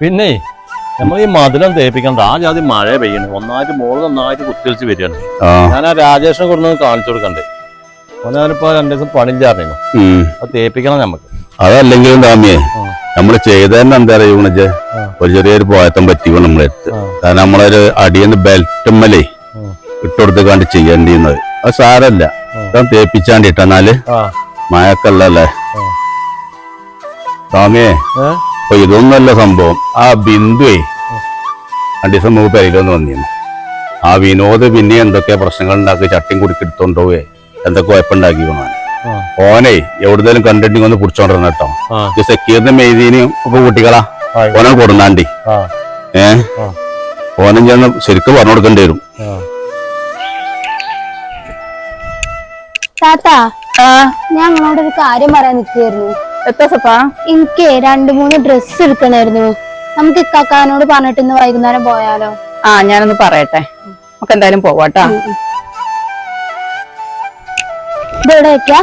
പിന്നെ നമ്മൾ ഈ മധുരം തേപ്പിക്കണ്ട ആ ജാതി മഴ പെയ്യണം. ഒന്നായിട്ട് മോൾ നന്നായിട്ട് കുത്തിവെച്ച് വരികയാണ്. ഞാൻ ആ രാജേഷിനെ കൊണ്ടുവന്ന് കാണിച്ചു കൊടുക്കണ്ടേ? ഓനാലിപ്പോ രണ്ടു ദിവസം പണിയില്ലായിരുന്നു. അത് തേപ്പിക്കണം നമുക്ക് അതല്ലെങ്കിലും ദാമിയെ നമ്മൾ നമ്മൾ ചെയ്തതന്നെ എന്താ പറയുക. ഒരു ചെറിയൊരു പോയത്തം പറ്റിക്കും നമ്മളെ അടുത്ത്. കാരണം നമ്മളൊരു അടിയന്ന് ബെൽറ്റുമ്മലേ. ഇട്ടുകൊടുത്ത് കണ്ട് ചെയ്യേണ്ടിയിരുന്നത്. അത് സാരല്ല. തേപ്പിച്ചാണ്ടിട്ടെന്നാൽ മഴക്കല്ലേ. സ്വാമിയെ? അപ്പൊ ഇതൊന്നല്ല സംഭവം. ആ ബിന്ദുവേ. രണ്ടു ദിവസം മുമ്പ് പെരയിലൊന്ന് വന്നിരുന്നു. ആ വിനോദ് പിന്നെ എന്തൊക്കെ പ്രശ്നങ്ങൾ ഉണ്ടാക്കി ചട്ടിയും കുടിക്കെടുത്തോണ്ടോവേ എന്തൊക്കെ കുഴപ്പമുണ്ടാക്കി ആ. ഓനെ എവിടുന്നേലും കണ്ടിട്ടുണ്ടെങ്കിൽ ഒന്ന് പിടിച്ചോണ്ടിരുന്ന കേട്ടോ? ആ. സെക്യൂരിന്റെ സക്കീറിന്റെ മെയ്തീനും ഒക്കെ കുട്ടികളാ ഓനെ കൊടുന്നാണ്ടി. ആ. ഏ. ഓനും ചെന്ന് ശരിക്കും പറഞ്ഞു കൊടുക്കേണ്ടി വരും. ആ. താത്ത ഞാൻ നിങ്ങളോട് ഒരു കാര്യം പറയാൻ നിൽക്കുകയായിരുന്നു. എത്ര എനിക്ക് രണ്ട് മൂന്ന് ഡ്രസ് എടുക്കണായിരുന്നു. നമുക്ക് ഇക്കാക്കാനോട് പറഞ്ഞിട്ട് ഇന്ന് വൈകുന്നേരം പോയാലോ? ആ ഞാനൊന്ന് പറയട്ടെ. നമുക്ക് എന്തായാലും പോവാട്ടാ ഇതെവിടെ വെക്കാ?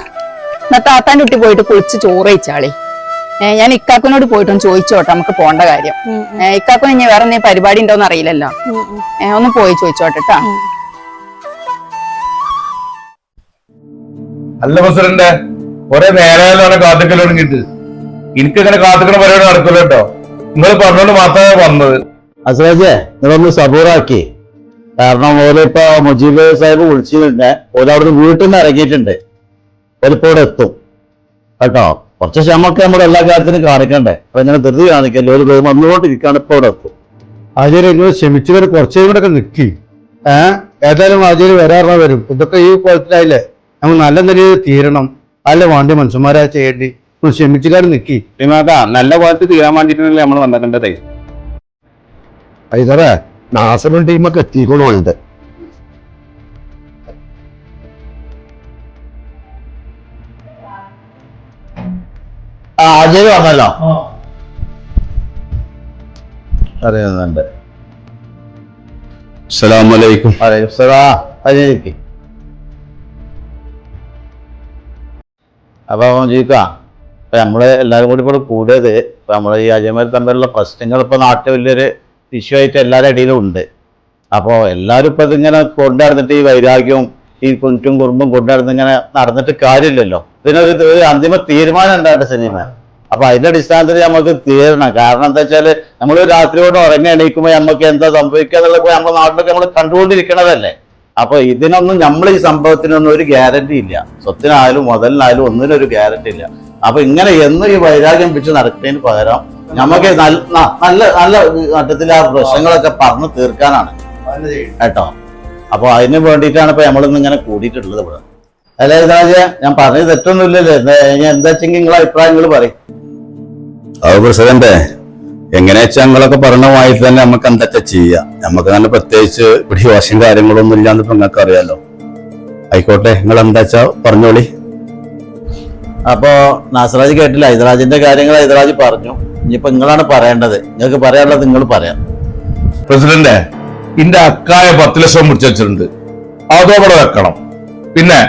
എന്നാ താത്താന്റെ കുട്ടി പോയിട്ട് കുളിച്ച് ചോറ് കഴിച്ചാളി. ഞാൻ ഞാൻ പോയിട്ട് ഒന്ന് ചോദിച്ചോട്ടെ നമുക്ക് പോണ്ട കാര്യം. ഇക്കാക്കൻ ഇനി വേറെ എന്തെങ്കിലും പരിപാടി ഉണ്ടോന്ന് അറിയില്ലല്ലോ. ഒന്ന് പോയി ചോദിച്ചോട്ടെ കേട്ടാ അല്ല പ്രസിഡന്റ്. കുറെ നേരമായാലാണ് കാത്തുക്കൽ തുടങ്ങിയിട്ട്. എനിക്കിങ്ങനെ കാത്തുക്കണ പരിപാടി നടക്കില്ല കേട്ടോ. നിങ്ങൾ പറഞ്ഞോണ്ട് മാത്രമേ വന്നത്. അസറജെ നിങ്ങളൊന്ന് സബൂറാക്കി. കാരണം ഓലിപ്പോ മുജീബ് സാഹിബ് വിളിച്ചിട്ടുണ്ട്. ഓൽ അവിടുന്ന് വീട്ടിൽ നിന്ന് ഇറങ്ങിയിട്ടുണ്ട്. ഓലിപ്പോ ഇവിടെ എത്തും. കേട്ടോ? കുറച്ച് ക്ഷമൊക്കെ നമ്മുടെ എല്ലാ കാര്യത്തിനും കാണിക്കണ്ടേ. അപ്പൊ ഇങ്ങനെ ധൃതി കാണിക്കല്ലേ. ഒരു വന്നുകൊണ്ടിരിക്കുകയാണ് ഇപ്പൊ ഇവിടെ എത്തും. ആചാര്യ നിങ്ങൾ ക്ഷമിച്ചവർ കുറച്ചേ കൂടെ ഒക്കെ നിൽക്കി ഏഹ്? ഏതായാലും ആചാര്യ വരാറുള്ള വരും. ഇതൊക്കെ ഈ കുളത്തിലായില്ലേ നമ്മൾ നല്ല നിലയിൽ തീരണം. അല്ല വാണ്ടി മനുഷ്യന്മാരാ ചെയ്യേണ്ടി. ഒന്ന് ക്ഷമിച്ചുകാർ നിക്കി. പിന്നാക്കാ നല്ല പോലത്തെ തീരാൻ വേണ്ടിട്ടല്ലേ നമ്മൾ വന്നിട്ടുണ്ടേ ഐതറേ നാസറും ടീമൊക്കെ എത്തിക്കണമുണ്ട് ആ അജയ് വന്നല്ലോ. അറിയുന്നുണ്ട്. അസ്സലാമലൈക്കും അജയ്ക്ക് അപ്പൊ ചോദിക്കാം ഇപ്പൊ നമ്മൾ എല്ലാരും കൂടി ഇപ്പോൾ കൂടിയത് ഇപ്പം നമ്മളെ ഈ അജയമാർ തമ്മിലുള്ള പ്രശ്നങ്ങൾ ഇപ്പൊ നാട്ടിൽ വലിയൊരു ഇഷ്യൂ ആയിട്ട് എല്ലാവരുടെ ഇടയിലും ഉണ്ട്. അപ്പോൾ എല്ലാവരും ഇപ്പൊ ഇതിങ്ങനെ കൊണ്ടുനടന്നിട്ട് ഈ വൈരാഗ്യവും ഈ കുറ്റും കുറുമ്പും കൊണ്ടുനടന്ന് ഇങ്ങനെ നടന്നിട്ട് കാര്യമില്ലല്ലോ. ഇതിനൊരു അന്തിമ തീരുമാനം ഉണ്ടായിട്ട് സിനിമ. അപ്പോൾ അതിന്റെ അടിസ്ഥാനത്തിൽ നമുക്ക് തീരണം. കാരണം എന്താ വെച്ചാൽ നമ്മൾ രാത്രിയോട് ഉറങ്ങി എണീക്കുമ്പോൾ നമുക്ക് എന്താ സംഭവിക്കുക എന്നുള്ളത് നമ്മുടെ നാട്ടിലൊക്കെ നമ്മൾ കണ്ടുകൊണ്ടിരിക്കണതല്ലേ. അപ്പൊ ഇതിനൊന്നും നമ്മൾ ഈ സംഭവത്തിനൊന്നും ഒരു ഗ്യാരണ്ടി ഇല്ല. സ്വത്തിനായാലും മുതലിനായാലും ഒന്നിനും ഒരു ഗ്യാരണ്ടി ഇല്ല. അപ്പൊ ഇങ്ങനെ എന്നും ഈ വൈരാഗ്യം പിടിച്ച് നടക്കുന്നതിന് പകരം നമുക്ക് നല്ല നല്ല ഘട്ടത്തിൽ ആ പ്രശ്നങ്ങളൊക്കെ പറഞ്ഞു തീർക്കാനാണ്. കേട്ടോ? അപ്പൊ അതിന് വേണ്ടിയിട്ടാണ് ഇപ്പൊ നമ്മളിന്ന് ഇങ്ങനെ കൂടിയിട്ടുള്ളത് ഇവിടെ. ഞാൻ പറഞ്ഞത് തെറ്റൊന്നുമില്ലല്ലോ? എന്താ എന്താ വെച്ചെങ്കിൽ നിങ്ങളെ അഭിപ്രായങ്ങൾ പറയും. പ്രസിഡന്റ് എങ്ങനെ വെച്ചാൽ ഞങ്ങളൊക്കെ പറഞ്ഞ വായിൽ തന്നെ നമുക്ക് എന്തൊക്കെ ചെയ്യാം? നമുക്ക് നല്ല പ്രത്യേകിച്ച് പിടിവാശം കാര്യങ്ങളൊന്നും ഇല്ലാന്ന് ഇപ്പൊ നിങ്ങൾക്ക് അറിയാലോ. ആയിക്കോട്ടെ നിങ്ങൾ എന്താ വെച്ചാ പറഞ്ഞോളി. അപ്പോ നാസറാജ് കേട്ടില്ല ഹൈദരാജിന്റെ കാര്യങ്ങൾ ഹൈദരാജ് പറഞ്ഞു. ഇനിയിപ്പോ നിങ്ങളാണ് പറയേണ്ടത്. നിങ്ങൾക്ക് പറയാനുള്ളത് നിങ്ങൾ പറയാം. പ്രസിഡന്റ് ഇന്റെ അക്കായ പത്ത് ലക്ഷം മുടിച്ചു വെച്ചിട്ടുണ്ട്. അതോടെ വെക്കണം. പിന്നെ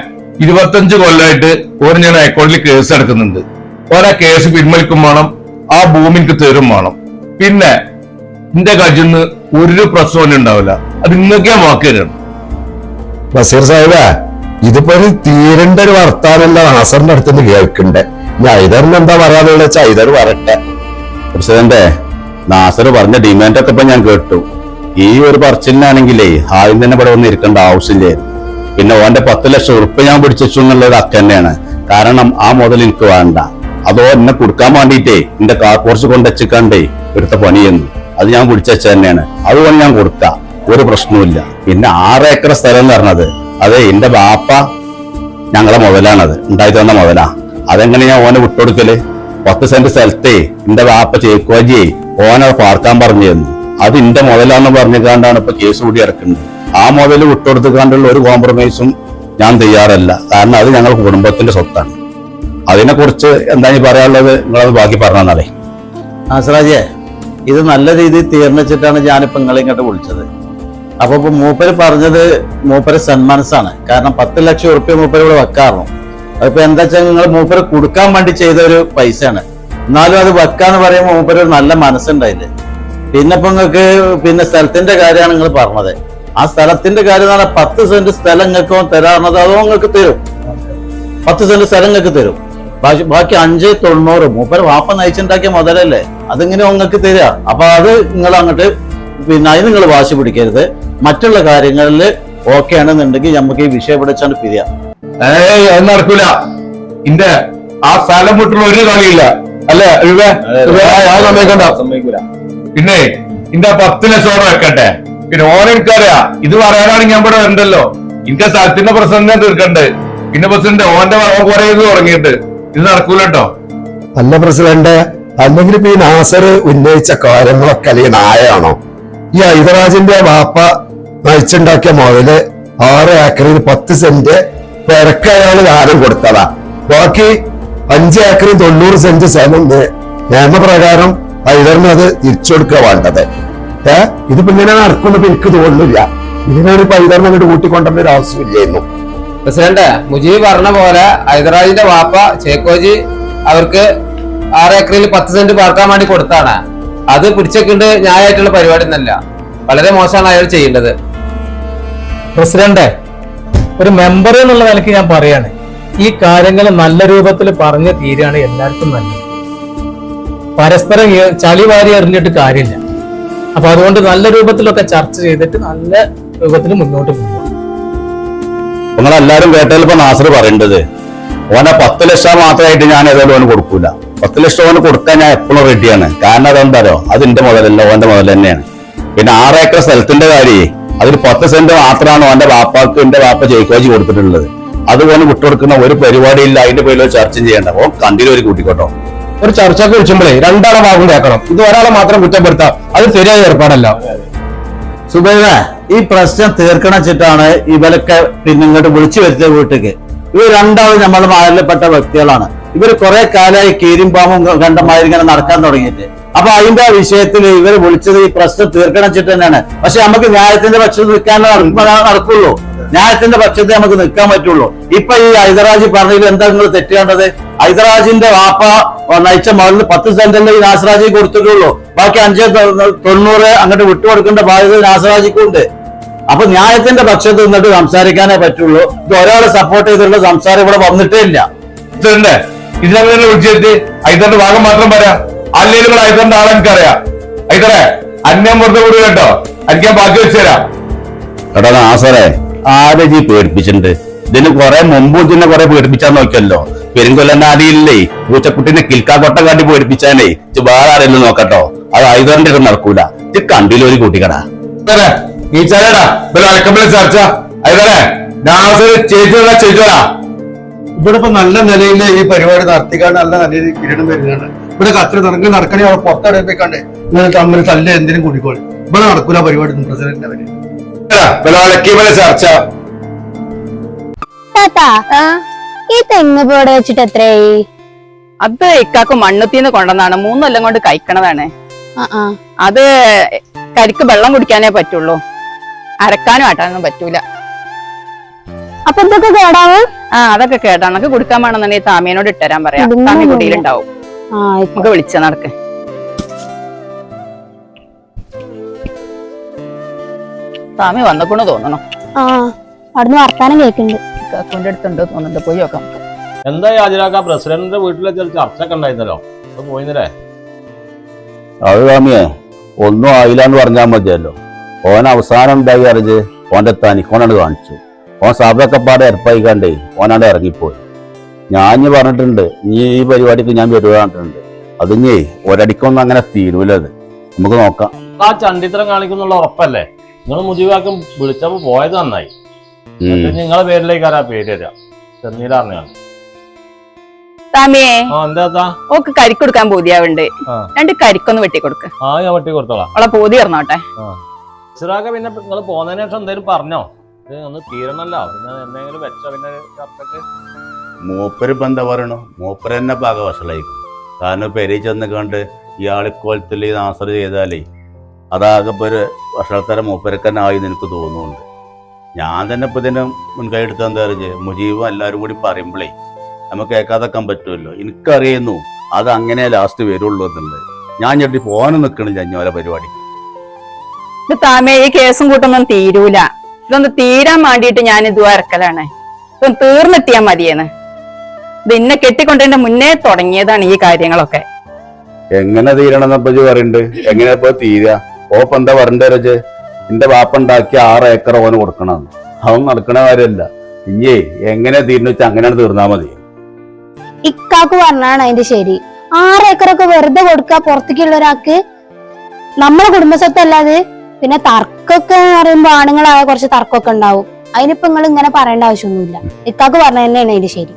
ഇരുപത്തഞ്ച് കൊല്ലമായിട്ട് ഒരു ഞാൻ അക്കൗണ്ടിൽ കേസ് എടുക്കുന്നുണ്ട് ഓരോ കേസ് പിൻവലിക്കും വേണം ആ ഭൂമി എനിക്ക് തരും വേണം. പിന്നെ എന്റെ കജിന്ന് ഒരു പ്രശ്നം ഉണ്ടാവില്ല. അത് ഇന്നൊക്കെ വാക്ക് തരണം ബസീർ സാഹിബേ ഇതിപ്പോ ഒരു തീരണ്ട ഒരു വർത്താനല്ല നാസറിന്റെ അടുത്ത് കേൾക്കണ്ടേ? ഇനി ഐതറിന് എന്താ പറയാനുള്ള വെച്ചാൽ ഐതർ പറട്ടെ പ്രസിഡന്റ് നാസർ പറഞ്ഞ ഡിമാൻഡ് ഒക്കെ ഇപ്പൊ ഞാൻ കേട്ടു. ഈ ഒരു പറച്ചിലിനാണെങ്കിലേ ആദ്യം തന്നെ ഇവിടെ വന്ന് ഇരിക്കേണ്ട ആവശ്യമില്ലായിരുന്നു പിന്നെ ഓന്റെ പത്ത് ലക്ഷം ഉറുപ്പ് ഞാൻ പിടിച്ചു എന്നുള്ളത് അക്കന്നെയാണ്. കാരണം ആ മുതൽ എനിക്ക് വേണ്ട. അതോ എന്നെ കൊടുക്കാൻ വേണ്ടിയിട്ടേ എന്റെ കുറച്ച് കൊണ്ടുവച്ചിക്കാണ്ടേ എടുത്ത പണിയെന്നു അത് ഞാൻ പിടിച്ചു തന്നെയാണ്. അതുകൊണ്ട് ഞാൻ കൊടുക്കാം ഒരു പ്രശ്നവുമില്ല. പിന്നെ ആറ് ഏക്കർ സ്ഥലം എന്ന് പറഞ്ഞത് അതെ എന്റെ ബാപ്പ ഞങ്ങളെ മുതലാണത്. ഉണ്ടായി തന്ന മുതലാ. അതെങ്ങനെ ഞാൻ ഓനെ വിട്ടുകൊടുക്കൽ? പത്ത് സെന്റ് സ്ഥലത്തെ എന്റെ ബാപ്പ ചേക്കുവാജിയെ ഓനെ പാർക്കാൻ പറഞ്ഞു തന്നു. അത് എന്റെ മുതലാന്ന് പറഞ്ഞുകൊണ്ടാണ് ഇപ്പൊ കേസ് കൂടി ഇറക്കുന്നത്. ആ മുതൽ വിട്ടുകൊടുത്തുകൊണ്ടുള്ള ഒരു കോംപ്രമൈസും ഞാൻ തയ്യാറല്ല. കാരണം അത് ഞങ്ങൾ കുടുംബത്തിന്റെ സ്വത്താണ്. അതിനെ കുറിച്ച് എന്താ ഇനി പറയാനുള്ളത്? നിങ്ങളത് ബാക്കി പറഞ്ഞാലേ ആസ്രാജെ ഇത് നല്ല രീതിയിൽ തീർന്നിച്ചിട്ടാണ് ഞാനിപ്പോൾ നിങ്ങളെ ഇങ്ങോട്ട് വിളിച്ചത്. അപ്പോൾ ഇപ്പൊ മൂപ്പര് പറഞ്ഞത് മൂപ്പര് സന്മാനസാണ് കാരണം പത്ത് ലക്ഷം ഉറുപ്പ്യ മൂപ്പര് ഇവിടെ വെക്കാറുണ്ട് അതിപ്പോ എന്താ വെച്ചാൽ നിങ്ങൾ മൂപ്പര് കൊടുക്കാൻ വേണ്ടി ചെയ്ത ഒരു പൈസയാണ്. എന്നാലും അത് വെക്കാന്ന് പറയുമ്പോൾ മൂപ്പര് ഒരു നല്ല മനസ്സുണ്ടായില്ലേ? പിന്നെ ഇപ്പൊ നിങ്ങൾക്ക് പിന്നെ സ്ഥലത്തിന്റെ കാര്യമാണ് നിങ്ങൾ പറഞ്ഞത്. ആ സ്ഥലത്തിന്റെ കാര്യം പറഞ്ഞാൽ പത്ത് സെന്റ് സ്ഥലം നിങ്ങൾക്ക് തരാറുള്ളത് അതോ നിങ്ങൾക്ക് തരും? പത്ത് സെന്റ് സ്ഥലം നിങ്ങൾക്ക് തരും. ബാക്കി- അഞ്ച് തൊണ്ണൂറ് മൂപ്പര് വാപ്പ നയിച്ചുണ്ടാക്കിയ മുതലല്ലേ? അതിങ്ങനെ നിങ്ങൾക്ക് തരിക. അപ്പൊ അത് നിങ്ങൾ അങ്ങോട്ട് പിന്നെ അതിന് നിങ്ങൾ വാശി പിടിക്കരുത്. മറ്റുള്ള കാര്യങ്ങളിൽ ഓക്കെ ആണെന്നുണ്ടെങ്കിൽ നമുക്ക് ഈ വിഷയം പിടിച്ചാണ് പിരിയാം. ഏയ് അത് നടക്കൂല. ഇന്റെ ആ സ്ഥലം വിട്ടുള്ള ഒരു കളിയില്ല. അല്ലേ ഇവേ? ഞാൻ സമ്മതിക്കണ്ട സമ്മതിക്കൂല പിന്നെ ഇന്റെ ആ പത്ത് ലക്ഷം വെക്കട്ടെ പിന്നെ ഓൻ എനിക്കറിയാ ഇത് പറയാനാണ് ഞാൻ ഇവിടെ വരണ്ടല്ലോ. ഇന്റെ സ്ഥലത്തിന്റെ പ്രശ്നം തീർക്കണ്ടേ തീർക്കണ്ട്. പിന്നെ പ്രസിഡന്റ് ഓന്റെ കുറെ ഇത് തുടങ്ങിയിട്ട്. ഇത് നടക്കൂല കേട്ടോ അല്ല പ്രസിഡന്റ് അല്ലെങ്കിൽ ഇപ്പൊ ഈ നാസർ ഉന്നയിച്ച കാര്യങ്ങളൊക്കെ അല്ലെങ്കിൽ നായാണോ ഈ ഹൈദരാജിന്റെ വാപ്പ നയിച്ചുണ്ടാക്കിയ മുതൽ ആറ് ഏക്കറിൽ പത്ത് സെന്റ് പെരക്ക് അയാൾ ദാനം കൊടുത്തതാ. ബാക്കി അഞ്ച് ഏക്കറിൽ തൊണ്ണൂറ് സെന്റ് സ്ഥലം നിയമപ്രകാരം ഹൈദറിന് അത് തിരിച്ചു കൊടുക്കുക വേണ്ടത്. ഏഹ് ഇതിപ്പോ ഇങ്ങനെ നടക്കുമെന്ന് എനിക്ക് തോന്നുന്നില്ല. ഇതിനാണ് ഇപ്പൊ ഹൈദറിനെ അങ്ങോട്ട് ഒരു ആവശ്യമില്ലായിരുന്നു. പ്രസിഡന്റ് മുജീബ് പറഞ്ഞ പോലെ ഹൈദരാജിന്റെ വാപ്പ ചേക്കോജി അവർക്ക് ആറ് ഏക്കറിൽ പത്ത് സെന്റ് പാർക്കാൻ വേണ്ടി കൊടുത്താണ്. അത് പിടിച്ചേക്കൊണ്ട് ന്യായമായിട്ടുള്ള പരിപാടി ഒന്നല്ല. വളരെ മോശമാണ് അയാൾ ചെയ്യേണ്ടത്. പ്രസിഡന്റ് ഒരു മെമ്പർ എന്നുള്ള നിലയ്ക്ക് ഞാൻ പറയാണ്. ഈ കാര്യങ്ങൾ നല്ല രൂപത്തിൽ പറഞ്ഞു തീരാണ് എല്ലാവർക്കും നല്ലത്. പരസ്പരം ചളി വാരി എറിഞ്ഞിട്ട് കാര്യമില്ല. അപ്പൊ അതുകൊണ്ട് നല്ല രൂപത്തിലൊക്കെ ചർച്ച ചെയ്തിട്ട് നല്ല രൂപത്തിൽ മുന്നോട്ട് പോകും. നിങ്ങളെല്ലാരും കേട്ടാൽ ഇപ്പൊ നാസർ പറയേണ്ടത്. ഓനെ പത്ത് ലക്ഷം മാത്രമായിട്ട് ഞാൻ ഏതായാലും ഓന് കൊടുക്കൂല. പത്ത് ലക്ഷം ഓന് കൊടുക്കാൻ ഞാൻ എപ്പോഴും റെഡിയാണ് കാരണം അതെന്താരോ അത് എന്റെ മുതലല്ല ഓന്റെ മുതൽ തന്നെയാണ്. പിന്നെ ആറ് ഏക്കർ സ്ഥലത്തിന്റെ കാര്യം അതിൽ പത്ത് സെന്റ് മാത്രമാണ് ഓന്റെ വാപ്പാക്ക് എന്റെ വാപ്പ ജയിക്കോജി കൊടുത്തിട്ടുള്ളത്. അത് ഓന് വിട്ടുകൊടുക്കുന്ന ഒരു പരിപാടിയില്ല അതിന്റെ പേരിൽ ചർച്ച ചെയ്യണ്ട. ഓൻ കണ്ടിലൊരു കൂട്ടിക്കോട്ടോ. ഒരു ചർച്ചയൊക്കെ വിളിച്ചുമ്പോഴേ രണ്ടാളെ ഭാഗം കേൾക്കണം. ഇത് ഒരാളെ മാത്രം കുറ്റപ്പെടുത്താം. അത് ശരിയായ ഏർപ്പാടല്ല. സുബൈദ ഈ പ്രശ്നം തീർക്കണം വെച്ചിട്ടാണ് ഇവരൊക്കെ പിന്നെ ഇങ്ങോട്ട് വിളിച്ചു വരുത്തിയ വീട്ടിലേക്ക്. ഇവർ രണ്ടാളും നമ്മുടെ മാലിൽപ്പെട്ട വ്യക്തികളാണ്. ഇവർ കുറെ കാലമായി കീരിമ്പാമ്പും പാമ്പും കണ്ടമാതിരി ഇങ്ങനെ നടക്കാൻ തുടങ്ങിയിട്ട്. അപ്പൊ അതിന്റെ വിഷയത്തിൽ ഇവർ വിളിച്ചത് ഈ പ്രശ്നം തീർക്കണം വെച്ചിട്ട് തന്നെയാണ്. പക്ഷെ നമുക്ക് ന്യായത്തിന്റെ പക്ഷത്ത് നിൽക്കാനുള്ള നടക്കുള്ളൂ. ന്യായത്തിന്റെ പക്ഷത്തെ നമുക്ക് നിൽക്കാൻ പറ്റുള്ളൂ. ഇപ്പൊ ഈ ഹൈദരാജ് പറഞ്ഞതിൽ എന്താ നിങ്ങൾ തെറ്റിയേണ്ടത് ഹൈദരാജിന്റെ വാപ്പ നയിച്ച മുതലിൽ പത്ത് സെന്റല്ലേ ഈ നാസറാജി കൊടുത്തിട്ടുള്ളൂ. ബാക്കി അഞ്ച് തൊണ്ണൂറ് അങ്ങോട്ട് വിട്ടുകൊടുക്കേണ്ട ബാധ്യത നാസറാജിക്കും ഉണ്ട് അപ്പൊ ന്യായത്തിന്റെ പക്ഷത്ത് നിന്നിട്ട് സംസാരിക്കാനേ പറ്റുള്ളൂ. ഇത് ഒരാളെ സപ്പോർട്ട് ചെയ്തിട്ടുള്ള സംസാരം ഇവിടെ വന്നിട്ടേ ഇല്ല. വിളിച്ചിട്ട് ഹൈദറിന്റെ ഭാഗം മാത്രം പറയാം. അല്ലെങ്കിൽ നിങ്ങൾ ഹൈദറിന്റെ ആളെ എനിക്കറിയാം. ഹൈദറെ അന്യം വെറുതെ വിടുക കേട്ടോ. എനിക്ക് ഞാൻ ബാക്കി വെച്ചു തരാം. എടാ നാസറേ ആരെ ജീ പേടിപ്പിച്ചിട്ടുണ്ട്? ഇതിന് കുറെ മുമ്പ് ഇതിനെ കുറെ പേടിപ്പിച്ചാൻ നോക്കിയല്ലോ. പെരുങ്കൊല്ലനാടിയില്ലേ പൂച്ചക്കുട്ടിനെ കിൽക്കാക്കൊട്ട കാട്ടി പേടിപ്പിച്ചാനേ. ഇത് വേറെ ആരെങ്കിലും നോക്കട്ടോ. അത് ആയുധന്റെ ഒക്കെ നടക്കൂല. ഇത് കണ്ടിലൊരു കൂട്ടിക്കടാ? ഹൈദരെ, നീ ചേരടാ. ഇവിടെ ചർച്ച. ഇപ്പൊ നല്ല നിലയിൽ ഈ പരിപാടി നടത്തിക്കാണ്ട് നല്ല നിലയിൽ കിരീടം വരുന്നുണ്ട് ഇവിടെ കത്തിരി നടക്കുക നടക്കണേ അവിടെ പുറത്തടപ്പിക്കാണ്ട് ഇങ്ങനെ തമ്മിൽ തല്ല എന്തിനും കൂടിക്കോളി. ഇവിടെ നടക്കൂല പരിപാടി പ്രസിഡന്റ് അവർ ഇവിടെ അടക്കിയപോലെ ചർച്ച. താത്താ ഈ തെങ്ങ് പോടെ വെച്ചിട്ട് എത്രയായി? അത് ഇക്കാക്ക് മണ്ണുത്തിന്ന് കൊണ്ടുവന്നാണ് മൂന്നെല്ലാം കൊണ്ട് കഴിക്കണതാണ്. അത് കരിക്ക് വെള്ളം കുടിക്കാനേ പറ്റുള്ളൂ. അരക്കാനും ആട്ടാനൊന്നും പറ്റൂല. അപ്പൊ ഇതൊക്കെ കേടാവും? ആ അതൊക്കെ കേട്ടാ നമുക്ക് കൊടുക്കാൻ വേണമെന്നുണ്ടെങ്കിൽ താമിയനോട് ഇട്ടരാൻ പറയാം. താമി. കുടിയിലുണ്ടാവും. നമുക്ക് വിളിച്ച നടക്ക്. താമി വന്നക്കൊണ്ട് തോന്നണം. ആ അവിടുന്ന് വർത്താനം കേൾക്കുന്നുണ്ട്. കാക്കുവിന്റെ എടുത്തുണ്ടോ തോന്നുന്നുണ്ട്. പോയി നോക്കാം. എന്താ യാചരാക്ക പ്രസിഡന്റിന്റെ വീട്ടിലെ ചില ചർച്ച ഒക്കെ ഉണ്ടായിരുന്നല്ലോ പോയിന്നല്ലേ? അത് സ്വാമിയെ ഒന്നും ആയില്ല എന്ന് പറഞ്ഞാൽ മതിയല്ലോ. ഓൻ അവസാനം ഉണ്ടായി അറിഞ്ഞ് ഓന്റെ തനിക്കോണാണ് കാണിച്ചു. ഓൻ സഭയൊക്കെ പാടെ ഏർപ്പായിക്കാണ്ടേ ഓനാണ്ട് ഇറങ്ങിപ്പോയി. ഞാൻ ഇനി പറഞ്ഞിട്ടുണ്ട് നീ ഈ പരിപാടിക്ക് ഞാൻ വരുവാണ്ടിട്ടുണ്ട് അത് ഇനി ഒരടിക്കൊന്നും അങ്ങനെ തീരൂല അത് നമുക്ക് നോക്കാം. ആ ചണ്ടിത്തരം കാണിക്കുന്നുള്ള ഉറപ്പല്ലേ? നിങ്ങൾ മുതിവാക്കും വിളിച്ചപ്പോ പോയത് നന്നായി. നിങ്ങളെ പേരിലേക്കാരാ പേര് തരാം. ചെന്നീലാറിനാണ് എന്താ ഓക്ക് കരിക്ക് കൊടുക്കാൻ പൂതിയാവുണ്ട്. രണ്ട് കരിക്കൊന്ന് വെട്ടി കൊടുക്ക് ആ ഞാൻ വെട്ടി കൊടുത്തോളാം അവളെ പൂതി ഇറന്നോട്ടെ സിറാക്ക പിന്നെ നിങ്ങൾ പോകുന്നതിന് ശേഷം എന്തേലും പറഞ്ഞോ? ഇത് ഒന്ന് തീരണല്ലോ പിന്നെ എന്തെങ്കിലും വെച്ചോ? പിന്നെ മൂപ്പര് ഇപ്പൊ എന്താ പറയണു? മൂപ്പര് തന്നെ പാക വഷളായിരിക്കും കാരണം പെരി ചെന്ന് കണ്ട് ഇയാൾ ഇക്കോലത്തിൽ ഈ നാസർ ചെയ്താലേ അതാകെ ഒരു വഷളത്തരം മൂപ്പരക്കനായി ആയി നിനക്ക് എനിക്ക് തോന്നുന്നുണ്ട്. ഞാൻ തന്നെ ഇപ്പൊ ഇതിന് മുൻകൈ എടുത്ത എന്താ പറയുക മുജീബും എല്ലാവരും കൂടി പറയുമ്പോഴേ നമുക്ക് കേൾക്കാതെക്കാൻ പറ്റുമല്ലോ. എനിക്കറിയുന്നു അത് അങ്ങനെ ലാസ്റ്റ് വരുള്ളൂ എന്നുള്ളത്. ഞാൻ ഞെട്ടി പോകാനും നിൽക്കണില്ല ഞാൻ ഓരോ പരിപാടി. ഇത് താമേ ഈ കേസും കൂട്ടൊന്നും തീരൂല. ഇതൊന്ന് തീരാൻ വേണ്ടിയിട്ട് ഞാൻ ഇത് ഇറക്കലാണ്. ഇതൊന്ന് തീർന്നെത്തിയാൽ മതിയെന്ന്. ഇത് ഇന്നെ കെട്ടിക്കൊണ്ടതിന്റെ മുന്നേ തുടങ്ങിയതാണ് ഈ കാര്യങ്ങളൊക്കെ. എങ്ങനെ തീരണം എന്നപ്പോ പറയുന്നുണ്ട് എങ്ങനെ ഇപ്പൊ തീരാ? ഓപ്പ് എന്താ പറഞ്ഞ രജ് എന്റെ വാപ്പ ഉണ്ടാക്കിയ ആറ് ഏക്കർ ഓന് കൊടുക്കണമെന്ന് അവൻ നടക്കണ കാര്യമല്ല. ഇയ്യേ എങ്ങനെ തീരുന്നു വെച്ചാൽ അങ്ങനെയാണ് തീർന്നാ മതി. ഇക്കാക്ക് പറഞ്ഞാണ് അതിന്റെ ശരി. ആറ് ഏക്കറൊക്കെ വെറുതെ കൊടുക്കുക പുറത്തേക്കുള്ള ഒരാൾക്ക് നമ്മളെ കുടുംബസ്വത്ത് അല്ലാതെ പിന്നെ തർക്കമൊക്കെ എന്ന് പറയുമ്പോ ആണുങ്ങളായ കുറച്ച് തർക്കമൊക്കെ ഉണ്ടാവും. അതിനിപ്പോ നിങ്ങൾ ഇങ്ങനെ പറയേണ്ട ആവശ്യമൊന്നുമില്ല. ഇക്കാക്ക് പറഞ്ഞ തന്നെയാണ് അതിന്റെ ശരി.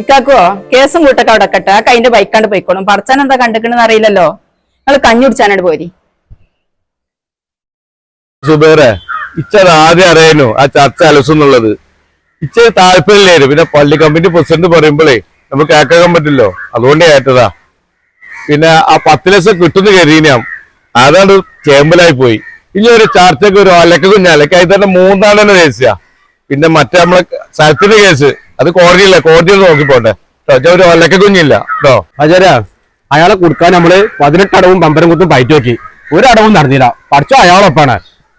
ഇക്കാക്കോ കേസും കൂട്ടൊക്കെ അവിടെ കട്ടെ ആ കൈന്റെ ബൈക്കാണ്ട് പോയിക്കോളും. പറച്ചാൻ എന്താ കണ്ടിക്കണെന്ന് അറിയില്ലല്ലോ. നിങ്ങൾ കഞ്ഞുടിച്ചാനാണ് പോരി സുബേറെ ഇച്ചത് ആദ്യം അറിയാനോ? ആ ചർച്ച അലസുന്നുള്ളത്. ഇച്ച താല്പര്യമില്ലായിരുന്നു പിന്നെ പള്ളി കമ്മിറ്റി പ്രസിഡന്റ് പറയുമ്പോഴേ നമുക്ക് കേൾക്കാൻ പറ്റില്ലോ? അതുകൊണ്ട് ഏറ്റതാ പിന്നെ ആ പത്ത് ലക്ഷം കിട്ടുന്ന കരുതിനാം. അതാണ് ചേമ്പലായി പോയി. ഇനി ഒരു ചർച്ചക്ക് ഒരു അലക്ക കുഞ്ഞലക്ക അതിൽ തന്നെ മൂന്നാണെന്ന് കേസാ പിന്നെ മറ്റേ നമ്മളെ സ്ഥലത്തിന്റെ കേസ്. അത് കോടതിയില്ല? കോടതിയിൽ നോക്കിപ്പോട്ടെ ഒരു ഒലക്ക കുഞ്ഞില്ല കേട്ടോ അജരാ അയാളെ കൊടുക്കാൻ നമ്മൾ പതിനെട്ട് അടവും പമ്പരം കുത്തും പയറ്റി നോക്കി. ഒരു അടവും നടന്നില്ല. പഠിച്ചോ അയാളൊപ്പാണ്.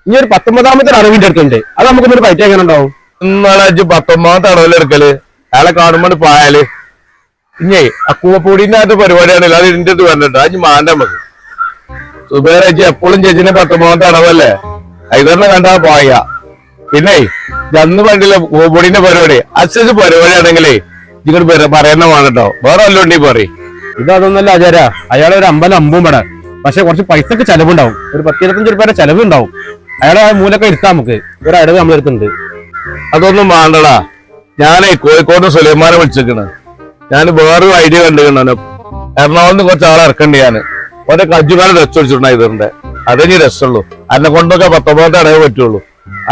ഇനി ഒരു പത്തൊമ്പതാമത്തെ അടവിന്റെ അടുത്തുണ്ട്. അത് നമുക്കൊന്നൊരു പൈറ്റ് എങ്ങനെ ഉണ്ടാവും ഇന്നാളെ അജ്ജ് പത്തൊമ്പതാമത്തെ അടവിലെടുക്കൽ അയാളെ കാണുമ്പോൾ പായാൽ. ഇനി ആ കൂവപ്പൊടിന്റെ അകത്ത് പരിപാടിയാണല്ലോ അത് ഇതിന്റെ അടുത്ത് വന്നിട്ട്. അജ് മാണ്ട നമുക്ക്. സുബേർ അജ് എപ്പോഴും ചേച്ചിനെ പത്തൊമ്പതാമത്തെ അടവല്ലേ? ഐതറിനെ കണ്ടാ പായ. പിന്നെ അന്ന് പണ്ടില്ല കൂവപ്പൊടിന്റെ പരിപാടി. അച്ഛന് പരിപാടിയാണെങ്കിലേ ഇങ്ങോട്ട് പറയുന്ന വേണട്ടോ വേറെ വല്ലതും ഉണ്ടെങ്കിൽ പറയും. ഇതൊന്നല്ല ആചാര്യ അയാളെ ഒരു അമ്പലം അമ്പും പട പക്ഷെ കുറച്ച് പൈസക്ക് ചെലവുണ്ടാവും. ഒരു പത്തിരുപത്തഞ്ച് രൂപയുടെ ചെലവ് ഉണ്ടാവും അയാളെ മൂലൊക്കെ ഇരുത്താം നമുക്ക്. ഒരു അടവ് നമ്മൾ എടുത്തുണ്ട് അതൊന്നും വേണ്ടടാ. ഞാനേ കോഴിക്കോട് സുലൈമാനെ വിളിച്ചിരിക്കണ്. ഞാൻ വേറൊരു ഐഡിയ കണ്ടിരിക്കണ എറണാകുളത്ത് കുറച്ച് ആളെ ഇറക്കണ്ട് ഞാൻ ഓരോ കജുകാല രസം വെച്ചിട്ടുണ്ടായി ഇതിന്റെ. അതേ നീ രസമുള്ളൂ. അന്നെ കൊണ്ടൊക്കെ പത്തൊമ്പത് അടവ് പറ്റുള്ളൂ.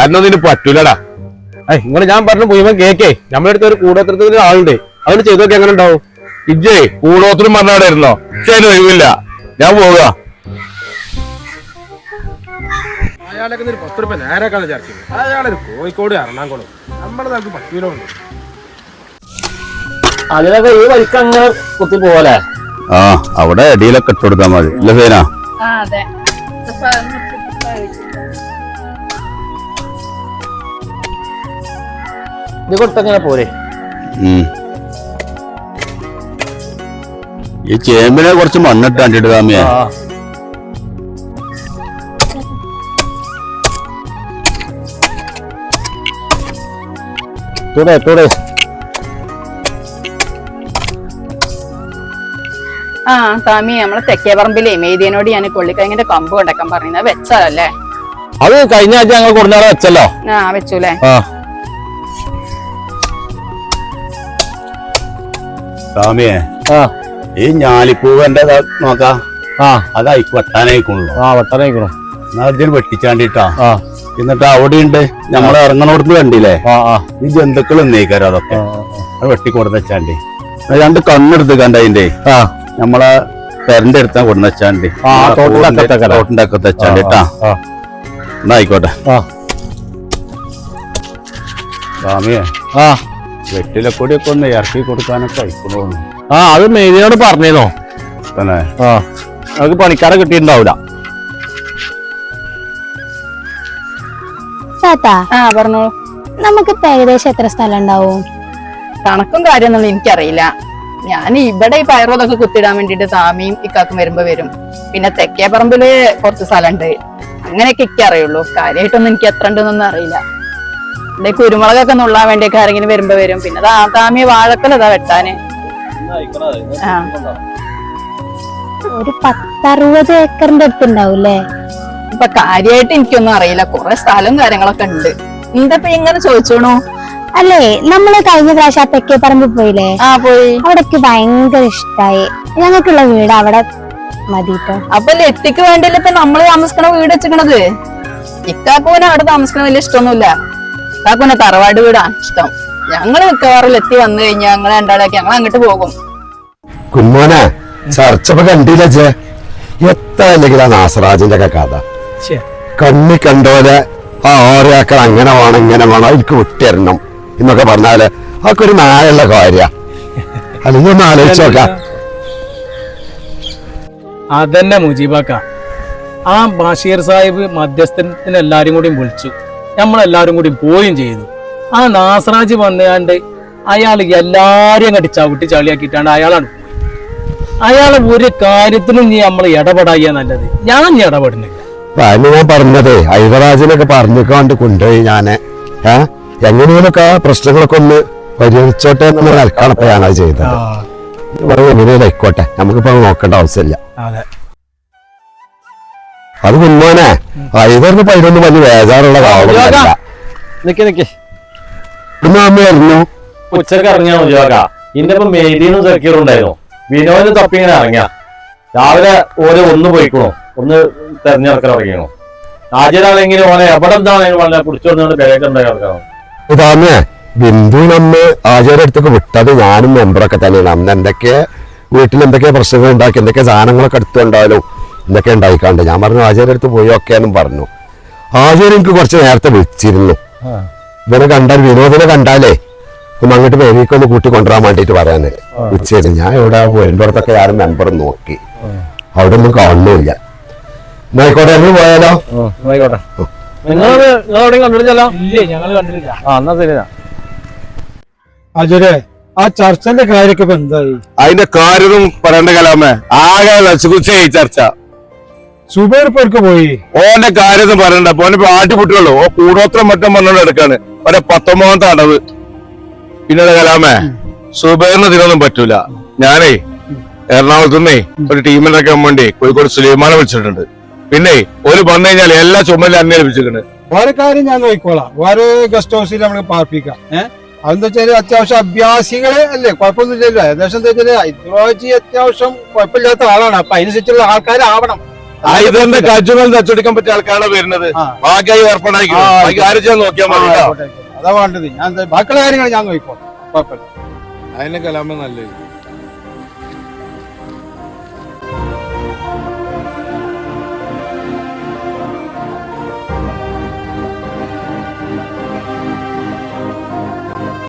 അന്നൊന്നും ഇനി പറ്റൂലടാ. ഏയ് ഇങ്ങനെ ഞാൻ പറഞ്ഞു മുഴുവൻ കേക്കേ. നമ്മളെടുത്ത് ഒരു കൂടോത്രത്തിൽ ആളുണ്ട്. അവന് ചെയ്തോക്കെ എങ്ങനെ ഉണ്ടാവും? ഇജ്ജേ കൂടോത്രം പറഞ്ഞാടായിരുന്നോ ശരി ഒഴിവില്ല. ഞാൻ പോവുക. അയാളൊക്കെ ഒരു പത്ത് രൂപ നേരെക്കാണ് ചേർക്കും അയാളൊരു കോഴിക്കോട് എറണാകുളം. നമ്മുടെ നമുക്ക് പറ്റൂലോ അതിനൊക്കെ ഈ വഴിക്ക് അങ്ങനെ കുത്തി പോലെ ആ അവിടെ അടിയിലൊക്കെ ഇട്ട് കൊടുത്താൽ മതി. ഇല്ല സേന? അതെ. ഇത് കൊടുത്തങ്ങനെ പോരെ. ഈ ചേമ്പിനെ കുറച്ച് മണ്ണിട്ട് കണ്ടിട്ട് താമിയാ തൂടെ തുടേ. ആ താമി നമ്മളെ തെക്കേ പറമ്പിലേ മെയ്തേനോട് ഞാൻ കൊള്ളിക്കഴിഞ്ഞിന്റെ കമ്പ് കൊണ്ടക്കാൻ പറഞ്ഞത് വെച്ചതല്ലേ? അത് കഴിഞ്ഞ ആഴ്ച ഞങ്ങൾ കൊടുന്നാളെ വെച്ചല്ലോ. ആ വെച്ചൂലേ? താമിയെ ആ. ഈ ഞാലിപ്പൂവന്റെ നോക്കാ. ആ. അതായി വെട്ടാനായിക്കുള്ളൂ ആ വട്ടനായിക്കണോ. എന്നാ അതിന് വെട്ടിച്ചാണ്ടിട്ടാ. ആ. എന്നിട്ട് അവിടെ ഉണ്ട് നമ്മൾ ഇറങ്ങണോടത്ത് കണ്ടില്ലേ ഈ ജന്തുക്കൾ എന്നേക്കാരോ അതൊക്കെ. അത് വെട്ടിക്കൊടുന്ന് വെച്ചാണ്ടി. അത് രണ്ട് കണ്ണെടുത്ത് കണ്ട അതിന്റെ ആ. നമ്മളെ പെരന്റെ അടുത്താ കൊടുന്ന് വെച്ചാണ്ടി. തോട്ടിന്റെ അക്കത്ത് വെച്ചാണ്ടി ട്ടാ ആ എന്നാ ആയിക്കോട്ടെ. ആ. സ്വാമിയെ. ആ. വെട്ടിലെ കൂടിയൊക്കെ ഒന്ന് ഇറക്കി കൊടുക്കാനൊക്കെ അയക്കണോ ആ അത് മെയിനോട് പറഞ്ഞേനോ തന്നെ. ആ. നമുക്ക് പണിക്കാരെ കിട്ടിയിട്ടുണ്ടാവൂല. താത്താ ആ പറഞ്ഞോളൂ. നമുക്കിപ്പോ ഏകദേശം എത്ര സ്ഥലം ഉണ്ടാവും? കണക്കും കാര്യമൊന്നും എനിക്കറിയില്ല. ഞാൻ ഇവിടെ ഈ പയറോതൊക്കെ കുത്തിടാൻ വേണ്ടിട്ട് താമിയും ഇക്കാക്കും വരുമ്പോ വരും. പിന്നെ തെക്കേ പറമ്പിൽ കുറച്ച് സ്ഥലമുണ്ട്. അങ്ങനെയൊക്കെ എനിക്ക് അറിയുള്ളൂ. കാര്യമായിട്ടൊന്നും എനിക്ക് എത്ര ഉണ്ടെന്നൊന്നും അറിയില്ല. ഇവിടെ കുരുമുളകൊക്കെ നുള്ളാൻ വേണ്ടിയൊക്കെ ആരെങ്കിലും വരുമ്പോ വരും. പിന്നെ താമിയ വാഴക്കലതാ വെട്ടാന്. ഒരു പത്തറുപത് ഏക്കറിന്റെ അടുത്തുണ്ടാവും അല്ലേ ഇപ്പൊ കാര്യമായിട്ട് എനിക്കൊന്നും അറിയില്ല. കുറെ സ്ഥലവും കാര്യങ്ങളൊക്കെ ഉണ്ട്. എന്തപ്പോ ഇങ്ങനെ ചോദിച്ചോണു? അല്ലേ നമ്മൾ കഴിഞ്ഞ പ്രാവശ്യം ആ തെക്കേ പറമ്പിൽ പോയില്ലേ? ആ പോയി. അവിടേക്ക് ഭയങ്കര ഇഷ്ടായി. ഞങ്ങൾക്കുള്ള വീട് അവിടെ മതിട്ടോ അപ്പൊ ലത്തിക്ക് വേണ്ടിയല്ലേ ഇപ്പൊ നമ്മൾ താമസിക്കണ വീട് വെച്ചിക്കണത്? ഇക്കാക്കൂനെ അവിടെ താമസിക്കണ വലിയ ഇഷ്ടമൊന്നുമില്ല. ഇക്കാക്കൂനെ തറവാട് വീടാണ് ഇഷ്ടം. ഞങ്ങൾ മിക്കവാറും ലെത്തി വന്നു കഴിഞ്ഞാൽ ഞങ്ങൾ രണ്ടാളാക്കി ഞങ്ങൾ അങ്ങോട്ട് പോകും. കുമ്മോനെ ചർച്ച കണ്ടില്ല ചേ എത്ര അല്ലെങ്കിൽ ആ നാസറാജിന്റെ ഒക്കെ കഥ. കണ്ണി കണ്ടോലെ ആ ഓരോക്കൾ അങ്ങനെ വേണം ഇങ്ങനെ വേണം എനിക്ക് വിട്ടരണം എന്നൊക്കെ പറഞ്ഞാൽ അതൊക്കെ ഒരു നായുള്ള കാര്യ. അല്ലെങ്കിൽ ഒന്ന് ആലോചിച്ച് നോക്കാം. അതന്നെ മുജീബാക്ക. ആ ബഷീർ സാഹിബ് മധ്യസ്ഥത്തിന് എല്ലാരും കൂടി വിളിച്ചു. നമ്മളെല്ലാരും കൂടി പോവുകയും ചെയ്തു. ആ നാസറാജ് വന്നുകാണ്ട് അയാൾ എല്ലാരെയും അങ്ങോട്ട് ചവിട്ടി ചളിയാക്കിയിട്ടാണ് അയാളാണ് പോയി അയാൾ ഒരു കാര്യത്തിനും നീ നമ്മൾ ഇടപെടായ നല്ലത്. ഞാൻ ഇടപെടുന്നില്ല. അതിന് ഞാൻ പറഞ്ഞതേ ഐവറാജിനൊക്കെ പറഞ്ഞിക്കാണ്ട് കൊണ്ടുപോയി ഞാൻ. ഏ എങ്ങനെയൊക്കെ ആ പ്രശ്നങ്ങളൊക്കെ ഒന്ന് പരിഹരിച്ചോട്ടെ എന്നുള്ള നിലക്കാണ് ഇപ്പൊ ഞാനത് ചെയ്തത്. പറയും എങ്ങനെയും ആയിക്കോട്ടെ നമുക്കിപ്പോ നോക്കേണ്ട ആവശ്യമില്ല. അതെ. മുന്നോനെ ഐവറിന് പതിനൊന്ന് വലിയ ബേജാറുള്ള കാര്യമൊന്നുമല്ല നിക്ക് ഉച്ചയ്ക്ക് ഇറങ്ങിയാ ഉദ്യോഗ ഇന്റെ ഇപ്പൊ മെയ്തീനും സെക്യൂർ ഉണ്ടായിരുന്നു വിനോദ് തപ്പി ഇങ്ങനെ ഇറങ്ങിയ. രാവിലെ ഓരോ ഒന്ന് പോയിക്കണോ. ഒന്ന് തെരഞ്ഞെടുക്കാൻ തുടങ്ങിയോ ആചാരാണെങ്കിലും ഓനെ എവിടെ എന്താണെങ്കിലും വളരെ പിടിച്ചോണ്ട് കിടക്കണം ഇതാന്നേ ബിന്ദു നമ്മ ആചാര്യ അടുത്തൊക്കെ വിട്ടത് ഞാനും മെമ്പറൊക്കെ തന്നെയാണ്. അന്ന് എന്തൊക്കെ വീട്ടിൽ എന്തൊക്കെ പ്രശ്നങ്ങൾ ഉണ്ടാക്കി എന്തൊക്കെ സാധനങ്ങളൊക്കെ എടുത്തുണ്ടായാലും എന്തൊക്കെ ഉണ്ടായിക്കാണ്ട്. ഞാൻ പറഞ്ഞു ആചാര്യ അടുത്ത് പോയി ഒക്കെ എന്നും പറഞ്ഞു. ആചാര്യ എനിക്ക് കുറച്ച് നേരത്തെ വിളിച്ചിരുന്നു. ഇവനെ കണ്ടാൽ വിനോദിനെ കണ്ടാലേ ഒന്ന് അങ്ങോട്ട് പേരേക്ക് ഒന്ന് കൂട്ടി കൊണ്ടുവരാൻ വേണ്ടിട്ട് പറയാന്. വിളിച്ചിരുന്നു ഞാൻ ഇവിടെ അടുത്തൊക്കെ ആരും മെമ്പർ നോക്കി. അവിടെ ഒന്നും കാണുന്നില്ല എന്നായിക്കോട്ടെ എന്ന് പോയാലോ? ആയിക്കോട്ടെ. നിങ്ങൾ നിങ്ങൾ എവിടെയും കണ്ടിട്ടില്ലല്ലോ? ഇല്ലേ ഞങ്ങൾ കണ്ടിട്ടില്ല. ആ എന്നാ ശരി അജരെ ആ ചർച്ചന്റെ കാര്യമൊക്കെ ഇപ്പൊ എന്തായി? അതിന്റെ കാര്യൊന്നും പറയണ്ട കലാമേ. ആകെ ലക്ഷ്കുച്ച ഈ ചർച്ച. സുബൈർ പേർക്ക് പോയി? ഓന്റെ കാര്യമൊന്നും പറയണ്ട. ഓനെ ഇപ്പൊ ആട്ടിപുട്ടുള്ളൂ ഓ കൂടോത്രം മറ്റും പറഞ്ഞോണ്ട് എടുക്കാണ് ഒരു പത്തൊമ്പതാമത്തെ അടവ്. പിന്നെ കലാമേ? സുബൈറിന് ഇതിനൊന്നും പറ്റൂല. ഞാനേ എറണാകുളത്തുനിന്നേ ഒരു ടീമിനൊക്കെ വേണ്ടി കോഴിക്കോട് സുലൈമാനെ വിളിച്ചിട്ടുണ്ട്. പിന്നെ ഒരു വന്നു കഴിഞ്ഞാൽ എല്ലാ ചുമലും അന്നെ ഏൽപ്പിച്ചിട്ടുണ്ട് വേറെ കാര്യം ഞാൻ നോക്കിക്കോളാം. ഓരോ ഗസ്റ്റ് ഹൗസിൽ നമ്മൾ പാർപ്പിക്കാം. ഏഹ് അതെന്താ വെച്ചാൽ അത്യാവശ്യം അഭ്യാസികളെ അല്ലേ? കുഴപ്പമൊന്നുമില്ലല്ലോ. ഏകദേശം എന്താ വെച്ചാൽ ഹൈദരാബാദി അത്യാവശ്യം കുഴപ്പമില്ലാത്ത ആളാണ്. അപ്പൊ അതിനനുസരിച്ചുള്ള ആൾക്കാരാവണം. ആവണം ഇതെന്റെ കജുമൽ തച്ചെടുക്കാൻ പറ്റിയ ആൾക്കാരാണ് വരുന്നത്? ആ. ഏർപ്പാടാക്കി ആരും നോക്കിയാൽ ആ, മതി കേട്ടോ. ആയിക്കോട്ടെ, ആയിക്കോട്ടെ. അതാ വേണ്ടത്. ഞാൻ ബാക്കിയുള്ള കാര്യങ്ങൾ ഞാൻ നോക്കിക്കോളാം. കുഴപ്പമില്ല. അതിന്റെ കലാമ നല്ലത്.